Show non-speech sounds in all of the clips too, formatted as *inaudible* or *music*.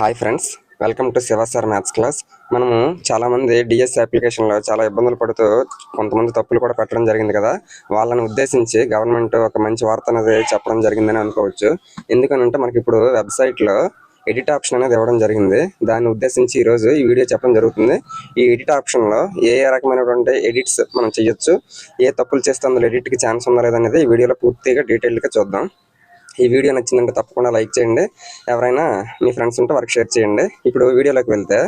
Hi friends welcome to Shiva sir maths class. మనము చాలామంది DS అప్లికేషన్లో చాలా ఇబ్బందులు పడుతూ కొంతమంది తప్పులు కూడా పెట్టడం జరిగింది కదా. వాళ్ళని ఉద్దేశించి గవర్నమెంట్ ఒక మంచి వార్త అనేది చెప్పడం జరిగిందని అనుకోవచ్చు. ఎందుకనంటే మనకి ఇప్పుడు వెబ్సైట్లో ఎడిట్ ఆప్షన్ అనేది ఇవ్వడం జరిగింది. దాన్ని ఉద్దేశించి ఈరోజు ఈ వీడియో చెప్పడం జరుగుతుంది. ఈ ఎడిట్ ఆప్షన్లో ఏ ఏ రకమైనటువంటి ఎడిట్స్ మనం చేయొచ్చు ఏ తప్పులు చేస్తే అందులో ఎడిట్కి ఛాన్స్ ఉందా లేదనేది ఈ వీడియోలో పూర్తిగా డీటెయిల్గా చూద్దాం. ఈ వీడియో నచ్చిందంటే తప్పకుండా లైక్ చేయండి. ఎవరైనా మీ ఫ్రెండ్స్ ఉంటే వారికి షేర్ చేయండి. ఇప్పుడు వీడియోలోకి వెళ్తే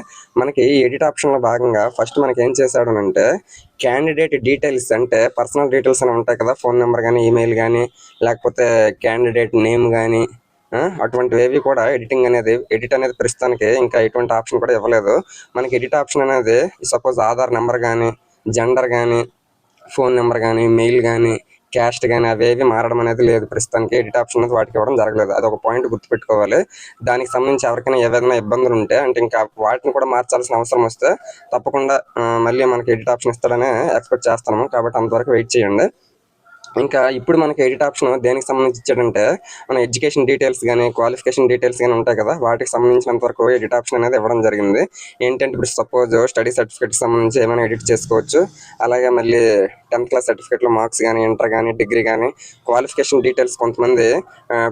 మనకి ఎడిట్ ఆప్షన్లో భాగంగా ఫస్ట్ మనకి ఏం చేశాడు అంటే క్యాండిడేట్ డీటెయిల్స్ అంటే పర్సనల్ డీటెయిల్స్ అని ఉంటాయి కదా ఫోన్ నెంబర్ కానీ ఈమెయిల్ కానీ లేకపోతే క్యాండిడేట్ నేమ్ కానీ అటువంటివి కూడా ఎడిటింగ్ అనేది ఎడిట్ అనేది ప్రస్తుతానికి ఇంకా ఎటువంటి ఆప్షన్ కూడా ఇవ్వలేదు. మనకి ఎడిట్ ఆప్షన్ అనేది సపోజ్ ఆధార్ నెంబర్ కానీ జెండర్ కానీ ఫోన్ నెంబర్ కానీ మెయిల్ కానీ క్యాస్ట్ కానీ అవేవి మారడం అనేది లేదు. ప్రస్తుతానికి ఎడిట్ ఆప్షన్ అనేది వాటికి ఇవ్వడం జరగలేదు. అది ఒక పాయింట్ గుర్తుపెట్టుకోవాలి. దానికి సంబంధించి ఎవరికైనా ఏదైనా ఇబ్బందులు ఉంటే అంటే ఇంకా వాటిని కూడా మార్చాల్సిన అవసరం వస్తే తప్పకుండా మళ్ళీ మనకి ఎడిట్ ఆప్షన్ ఇస్తాడని ఎక్స్పెక్ట్ చేస్తున్నాము కాబట్టి అంతవరకు వెయిట్ చేయండి. ఇంకా ఇప్పుడు మనకి ఎడిట్ ఆప్షన్ దేనికి సంబంధించి ఇచ్చాడంటే మన ఎడ్యుకేషన్ డీటెయిల్స్ కానీ క్వాలిఫికేషన్ డీటెయిల్స్ కానీ ఉంటాయి కదా వాటికి సంబంధించినంత వరకు ఎడిట్ ఆప్షన్ అనేది ఇవ్వడం జరిగింది. ఏంటంటే ఇప్పుడు సపోజ్ స్టడీ సర్టిఫికేట్ సంబంధించి ఏమైనా ఎడిట్ చేసుకోవచ్చు. అలాగే మళ్ళీ టెన్త్ క్లాస్ సర్టిఫికేట్లో మార్క్స్ కానీ ఇంటర్ కానీ డిగ్రీ కానీ క్వాలిఫికేషన్ డీటెయిల్స్ కొంతమంది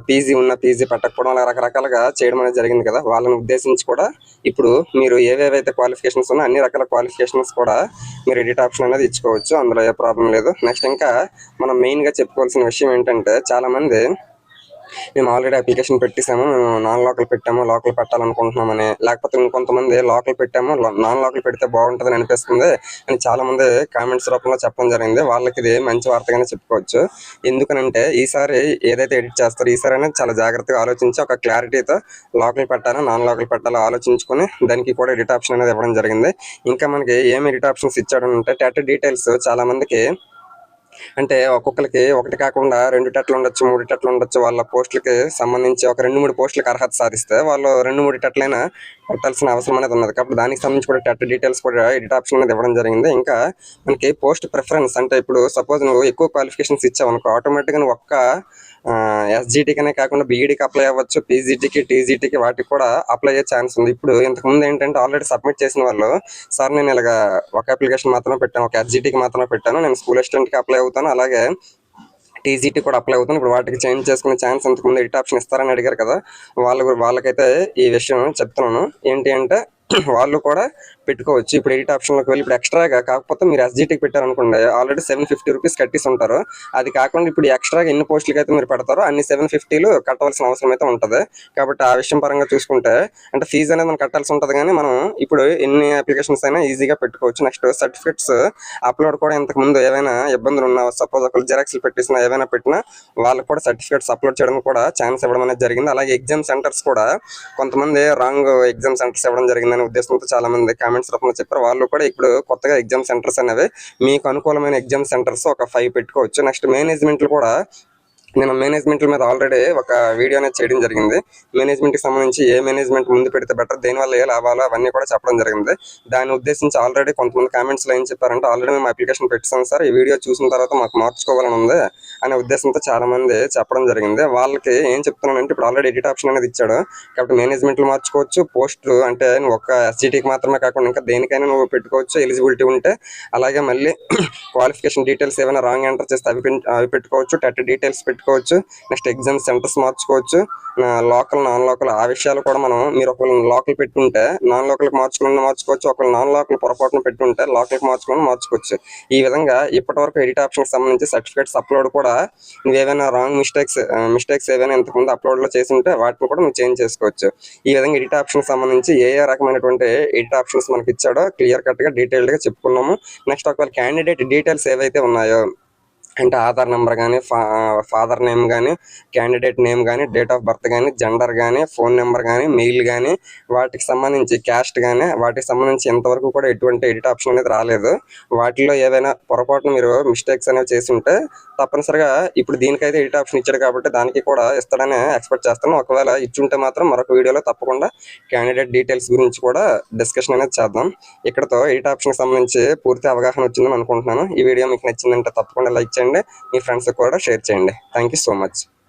పీజీ ఉన్న పీజీ పెట్టకపోవడం అలా రకరకాలుగా చేయడం అనేది జరిగింది కదా. వాళ్ళని ఉద్దేశించి కూడా ఇప్పుడు మీరు ఏవేవైతే క్వాలిఫికేషన్స్ ఉన్నా అన్ని రకాల క్వాలిఫికేషన్స్ కూడా మీరు ఎడిట్ ఆప్షన్ అనేది ఇచ్చుకోవచ్చు. అందులో ఏ ప్రాబ్లం లేదు. నెక్స్ట్ ఇంకా మనం మెయిన్గా చెప్పుకోవాల్సిన విషయం ఏంటంటే చాలామంది మేము ఆల్రెడీ అప్లికేషన్ పెట్టేసాము మేము నాన్ లోకల్ పెట్టాము లోకల్ పెట్టాలనుకుంటున్నామని లేకపోతే ఇంకొంతమంది లోకల్ పెట్టాము నాన్ లోకల్ పెడితే బాగుంటుందని అనిపిస్తుంది అని చాలా మంది కామెంట్స్ రూపంలో చెప్పడం జరిగింది. వాళ్ళకి ఇది మంచి వార్తగానే చెప్పుకోవచ్చు. ఎందుకనంటే ఈసారి ఏదైతే ఎడిట్ చేస్తారో ఈసారి అనేది చాలా జాగ్రత్తగా ఆలోచించి ఒక క్లారిటీతో లోకల్ పెట్టాలా నాన్ లోకల్ పెట్టాలా ఆలోచించుకొని దానికి కూడా ఎడిట్ ఆప్షన్ అనేది ఇవ్వడం జరిగింది. ఇంకా మనకి ఏం ఎడిట్ ఆప్షన్స్ ఇచ్చాడు అంటే టెట్ డీటెయిల్స్ చాలామందికి అంటే ఒక్కొక్కరికి ఒకటి కాకుండా రెండు టెట్లు ఉండొచ్చు మూడు టెట్లు ఉండొచ్చు. వాళ్ళ పోస్టులకి సంబంధించి ఒక రెండు మూడు పోస్టులకు అర్హత సాధిస్తే వాళ్ళు రెండు మూడు టెట్లైనా పెట్టాల్సిన అవసరం అనేది ఉన్నది. కాబట్టి దానికి సంబంధించి కూడా టెట్ డీటెయిల్స్ కూడా ఎడిట్ ఆప్షన్ అనేది ఇవ్వడం జరిగింది. ఇంకా మనకి పోస్ట్ ప్రిఫరెన్స్ అంటే ఇప్పుడు సపోజ్ నువ్వు ఎక్కువ క్వాలిఫికేషన్స్ ఇచ్చావు అనుకో ఆటోమేటిక్గా ఒక్క ఎస్జిటికనే కాకుండా బీఈడికి అప్లై అవ్వచ్చు పీజీటీకి టీజీటీకి వాటికి కూడా అప్లై అయ్యే ఛాన్స్ ఉంది. ఇప్పుడు ఇంతకుముందు ఏంటంటే ఆల్రెడీ సబ్మిట్ చేసిన వాళ్ళు సార్ నేను ఇలాగ ఒక అప్లికేషన్ మాత్రమే పెట్టాను ఒక ఎస్జిటికి మాత్రమే పెట్టాను నేను స్కూల్ అసిస్టెంట్కి అప్లై అవుతాను అలాగే టీజీటీ కూడా అప్లై అవుతుంది ఇప్పుడు వాటికి చేంజ్ చేసుకునే ఛాన్స్ ఇంతకుముందు ఎయిట్ ఆప్షన్ ఇస్తారని అడిగారు కదా వాళ్ళ వాళ్ళకైతే ఈ విషయం చెప్తున్నాను. ఏంటి అంటే *clears throat* వాళ్ళు కూడా పెట్టుకోవచ్చు. ఇప్పుడు ఎడిట్ ఆప్షన్లోకి వెళ్ళి ఇప్పుడు ఎక్స్ట్రాగా కాకపోతే మీరు ఎస్జీటీకి పెట్టారనుకోండి ఆల్రెడీ సెవెన్ ఫిఫ్టీ రూపీస్ కట్టేసి ఉంటారు. అది కాకుండా ఇప్పుడు ఎక్స్ట్రాగా ఎన్ని పోస్టులకి అయితే మీరు పెడతారో అన్ని సెవెన్ ఫిఫ్టీలు కట్టవలసిన అవసరం అయితే ఉంటుంది. కాబట్టి ఆ విషయం పరంగా చూసుకుంటే అంటే ఫీజు అనేది మనం కట్టాల్సి ఉంటుంది కానీ మనం ఇప్పుడు ఎన్ని అప్లికేషన్స్ అయినా ఈజీగా పెట్టుకోవచ్చు. నెక్స్ట్ సర్టిఫికెట్స్ అప్లోడ్ కూడా ఇంతకు ముందు ఏవైనా ఇబ్బందులు ఉన్నా సపోజ్ ఒకరు జెరాక్స్లు పెట్టేసినా ఏవైనా పెట్టినా వాళ్ళకి కూడా సర్టిఫికెట్స్ అప్లోడ్ చేయడం కూడా ఛాన్స్ ఇవ్వడం అనేది జరిగింది. అలాగే ఎగ్జామ్ సెంటర్స్ కూడా కొంతమంది రాంగ్ ఎగ్జామ్ సెంటర్స్ ఇవ్వడం జరిగింది. ఉద్దేశంతో చాలా మంది కామెంట్స్ రూపంలో చెప్పారు. వాళ్ళు కూడా ఇప్పుడు కొత్తగా ఎగ్జామ్ సెంటర్స్ అనేవి మీకు అనుకూలమైన ఎగ్జామ్ సెంటర్స్ ఒక ఫైవ్ పెట్టుకోవచ్చు. నెక్స్ట్ మేనేజ్మెంట్లు కూడా నేను మేనేజ్మెంట్ మీద ఆల్రెడీ ఒక వీడియో అనేది చేయడం జరిగింది. మేనేజ్మెంట్కి సంబంధించి ఏ మేనేజ్మెంట్ ముందు పెడితే బెటర్ దేనివల్ల ఏ లాభాలు అవన్నీ కూడా చెప్పడం జరిగింది. దాన్ని ఉద్దేశించి ఆల్రెడీ కొంతమంది కామెంట్స్లో ఏం చెప్పారంటే ఆల్రెడీ మేము అప్లికేషన్ పెట్టాం సార్ ఈ వీడియో చూసిన తర్వాత మాకు మార్చుకోవాలని ఉంది అనే ఉద్దేశంతో చాలా మంది చెప్పడం జరిగింది. వాళ్ళకి ఏం చెప్తున్నానంటే ఇప్పుడు ఆల్రెడీ ఎడిట్ ఆప్షన్ అనేది ఇచ్చాడు. కాబట్టి మేనేజ్మెంట్లు మార్చుకోవచ్చు పోస్ట్ అంటే ఒక ఎస్జిటికి మాత్రమే కాకుండా ఇంకా దేనికైనా నువ్వు పెట్టుకోవచ్చు ఎలిజిబిలిటీ ఉంటే. అలాగే మళ్ళీ *clears throat* క్వాలిఫికేషన్ డీటెయిల్స్ ఏమైనా రాంగ్ ఎంటర్ చేస్తే అవి అవి పెట్టుకోవచ్చు టెట్ డీటెయిల్స్ పెట్టుకోవచ్చు నెక్స్ట్ ఎగ్జామ్ సెంటర్స్ మార్చుకోవచ్చు. లోకల్ నాన్ లోకల్ ఆ విషయాలు కూడా మనం మీరు ఒకవేళ లోకల్ పెట్టుంటే నాన్ లోకల్కి మార్చుకుని మార్చుకోవచ్చు. ఒకవేళ నాన్ లోకల్ పొరపాటున పెట్టుంటే లోకల్కి మార్చుకుని మార్చుకోవచ్చు. ఈ విధంగా ఇప్పటి వరకు ఎడిట్ ఆప్షన్కి సంబంధించి సర్టిఫికేట్స్ అప్లోడ్ కూడా నువ్వేవైనా రాంగ్ మిస్టేక్స్ మిస్టేక్స్ ఏవైనా ఇంతకుముందు అప్లోడ్లో చేసి ఉంటే వాటిని కూడా నువ్వు చేంజ్ చేసుకోవచ్చు. ఈ విధంగా ఎడిట్ ఆప్షన్ సంబంధించి ఏ ఏ రకమైనటువంటి ఎడిట్ ఆప్షన్స్ మనకి ఇచ్చాడో క్లియర్ కట్గా డీటెయిల్డ్గా చెప్పుకున్నాము. నెక్స్ట్ ఒకవేళ క్యాండిడేట్ డీటెయిల్స్ ఏవైతే ఉన్నాయో అంటే ఆధార్ నెంబర్ కానీ ఫాదర్ నేమ్ కానీ క్యాండిడేట్ నేమ్ కానీ డేట్ ఆఫ్ బర్త్ కానీ జెండర్ కానీ ఫోన్ నెంబర్ కానీ మెయిల్ కానీ వాటికి సంబంధించి క్యాస్ట్ కానీ వాటికి సంబంధించి ఇంతవరకు కూడా ఎటువంటి ఎడిట్ ఆప్షన్ అనేది రాలేదు. వాటిలో ఏదైనా పొరపాటున మీరు మిస్టేక్స్ అనేవి చేసి ఉంటే తప్పనిసరిగా ఇప్పుడు దీనికైతే ఎడిట్ ఆప్షన్ ఇచ్చాడు కాబట్టి దానికి కూడా ఇస్తాడని ఎక్స్పెక్ట్ చేస్తాను ఒకవేళ ఇచ్చుంటే మాత్రం మరొక వీడియోలో తప్పకుండా క్యాండిడేట్ డీటెయిల్స్ గురించి కూడా డిస్కషన్ అనేది చేద్దాం. ఇక్కడతో ఎడిట్ ఆప్షన్ సంబంధించి పూర్తి అవగాహన వచ్చిందని అనుకుంటున్నాను. ఈ వీడియో మీకు నచ్చిందంటే తప్పకుండా లైక్ చేయండి. మీ ఫ్రెండ్స్ కూడా షేర్ చేయండి. Thank you so much